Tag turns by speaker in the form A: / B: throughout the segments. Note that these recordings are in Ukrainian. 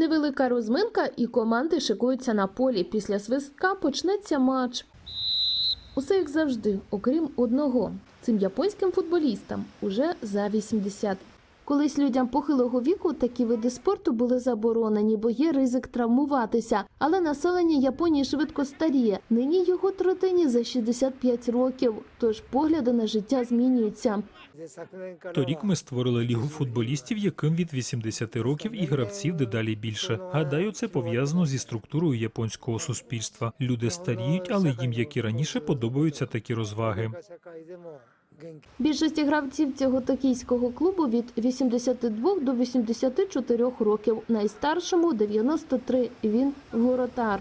A: Невелика розминка і команди шикуються на полі. Після свистка почнеться матч. Усе як завжди, окрім одного. Цим японським футболістам уже за 80. Колись людям похилого віку такі види спорту були заборонені, бо є ризик травмуватися. Але населення Японії швидко старіє. Нині його третині за 65 років. Тож погляди на життя змінюються.
B: Торік ми створили лігу футболістів, яким від 80 років і гравців дедалі більше. Гадаю, це пов'язано зі структурою японського суспільства. Люди старіють, але їм, як і раніше, подобаються такі розваги.
A: Більшості гравців цього токійського клубу від 82 до 84 років. Найстаршому 93. Він воротар.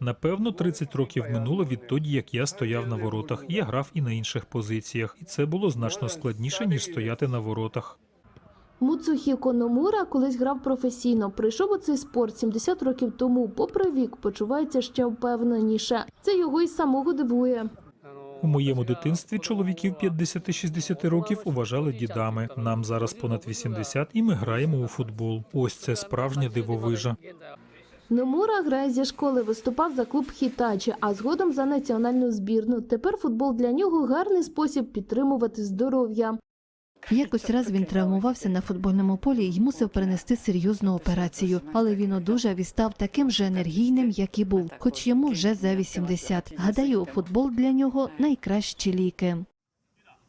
B: Напевно, 30 років минуло відтоді, як я стояв на воротах. Я грав і на інших позиціях, і це було значно складніше ніж стояти на воротах.
A: Муцухіко Номура колись грав професійно. Прийшов у цей спорт 70 років тому. Попри вік, почувається ще впевненіше. Це його й самого дивує.
B: У моєму дитинстві чоловіків 50-60 років вважали дідами. Нам зараз понад 80, і ми граємо у футбол. Ось це справжня дивовижа.
A: Номура грає зі школи, виступав за клуб Хітачі, а згодом за національну збірну. Тепер футбол для нього гарний спосіб підтримувати здоров'я.
C: Якось раз він травмувався на футбольному полі і мусив перенести серйозну операцію. Але він одужав і став таким же енергійним, як і був, хоч йому вже за 80. Гадаю, футбол для нього найкращі ліки.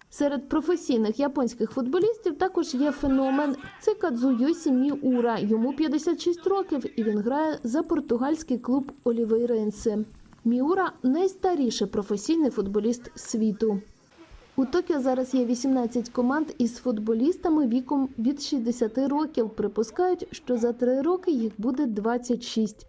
A: Серед професійних японських футболістів також є феномен. Це Кадзуйосі Міура. Йому 56 років, і він грає за португальський клуб Олівейренсе. Міура найстаріший професійний футболіст світу. У Токіо зараз є 18 команд із футболістами віком від 60 років. Припускають, що за три роки їх буде 26.